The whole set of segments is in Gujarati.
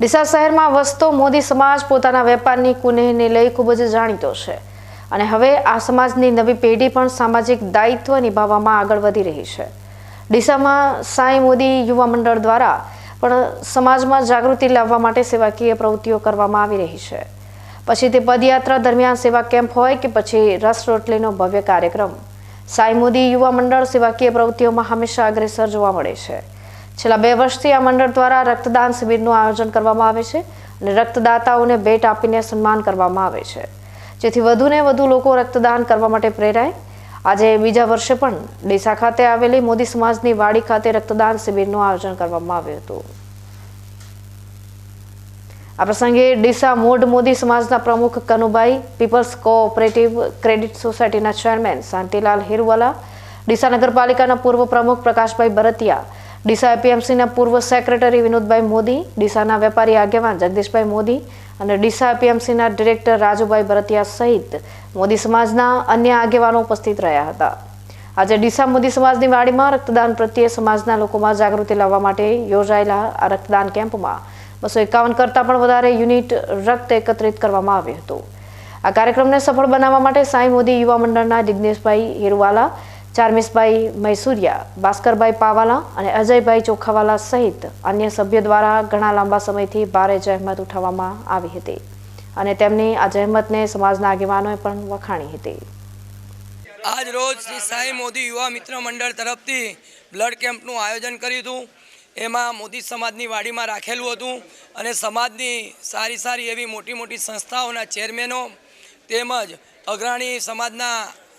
ડીસા શહેરમાં વસતો મોદી સમાજ પોતાના વેપારની કુનેહને લઈ ખૂબ જ જાણીતો છે. અને હવે આ સમાજની નવી પેઢી પણ સામાજિક દાયિત્વ નિભાવવામાં આગળ વધી રહી છે. ડીસામાં સાંઈ મોદી યુવા મંડળ દ્વારા પણ સમાજમાં જાગૃતિ લાવવા માટે સેવાકીય પ્રવૃત્તિઓ કરવામાં આવી રહી છે. પછી તે પદયાત્રા દરમિયાન સેવા કેમ્પ હોય કે પછી રસ રોટલીનો ભવ્ય કાર્યક્રમ. સાંઈ મોદી યુવા મંડળ સેવાકીય પ્રવૃત્તિઓમાં હંમેશા અગ્રેસર જોવા મળે છે. છેલ્લા બે વર્ષથી આ મંડળ દ્વારા રક્તદાન શિબિરનું આયોજન કરવામાં આવે છે અને રક્તદાતાઓને ભેટ આપીને સન્માન કરવામાં આવે છે. જેથી વધુને વધુ લોકો રક્તદાન કરવા માટે પ્રેરાય. આજે બીજા વર્ષે પણ ડીસા ખાતે આવેલી મોદી સમાજની વાડી ખાતે રક્તદાન શિબિરનું આયોજન કરવામાં આવ્યું હતું. આ પ્રસંગે ડીસા મોડ મોદી સમાજના પ્રમુખ કનુભાઈ, પીપલ્સ કોઓપરેટિવ ક્રેડિટ સોસાયટીના ચેરમેન શાંતિલાલ હિરવાલા, ડીસા નગરપાલિકાના પૂર્વ પ્રમુખ પ્રકાશભાઈ બરતિયા ડીસા એપીએમસીના પૂર્વ સેક્રેટરી વિનોદભાઈ મોદી, ડીસાના વેપારી આગેવાન જગદીશભાઈ મોદી અને ડીસા એપીએમસીના ડિરેક્ટર રાજુભાઈ ભરતિયા સહિત મોદી સમાજના અન્ય આગેવાનો ઉપસ્થિત રહ્યા હતા. આજે ડીસા મોદી સમાજની વાડીમાં રક્તદાન પ્રત્યે સમાજના લોકોમાં જાગૃતિ લાવવા માટે યોજાયેલા આ રક્તદાન કેમ્પમાં બસો એકાવન કરતાં પણ વધારે યુનિટ રક્ત એકત્રિત કરવામાં આવ્યું હતું. આ કાર્યક્રમને સફળ બનાવવા માટે સાંઈ મોદી યુવા મંડળના જિજ્ઞેશભાઈ હિરવાલા ચારમીસભાઈ મૈસુરિયા, ભાસ્કરભાઈ પાવાલા અને અજયભાઈ ચોખાવાલા સહિત અન્ય સભ્યો દ્વારા ઘણા લાંબા સમયથી ભારે જહેમત ઉઠાવવામાં આવી હતી અને તેમની આ જહેમતને સમાજના આગેવાનોએ પણ વખાણી હતી. આજ રોજ શ્રી સાંઈ મોદી યુવા મિત્ર મંડળ તરફથી બ્લડ કેમ્પનું આયોજન કર્યું હતું. એમાં મોદી સમાજની વાડીમાં રાખેલું હતું અને સમાજની સારી સારી એવી મોટી મોટી સંસ્થાઓના ચેરમેનો તેમજ અગ્રણી સમાજના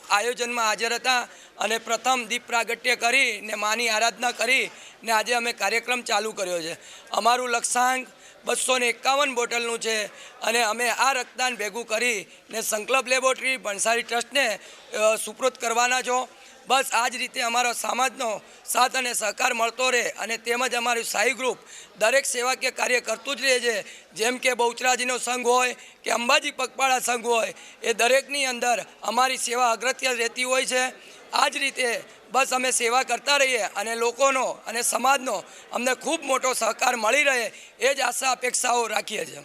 આયોજનમાં હાજર હતા. અને પ્રથમ દીપ પ્રાગટ્ય કરી ને માની આરાધના કરી ને આજે અમે કાર્યક્રમ ચાલુ કર્યો છે. અમારું લક્ષ્યાંક બસો ને એકાવન બોટલનું છે અને અમે આ રક્તદાન ભેગું કરી ને સંકલ્પ લેબોરેટરી ભણસારી ટ્રસ્ટને અ, કરવાના છો. બસ આ જ રીતે અમારો સમાજનો સાથ અને સહકાર મળતો રહે અને તેમજ અમારું સાઈ ગ્રુપ દરેક સેવાકીય કાર્ય કરતું જ રહે છે. જેમ કે બહુચરાજીનો સંઘ હોય કે અંબાજી પગપાળા સંઘ હોય એ દરેકની અંદર અમારી સેવા અગ્રત્ય રહેતી હોય છે. આ જ રીતે બસ અમે સેવા કરતા રહીએ અને લોકોનો અને સમાજનો અમને ખૂબ મોટો સહકાર મળી રહે એ જ આશા, અપેક્ષાઓ રાખીએ છીએ.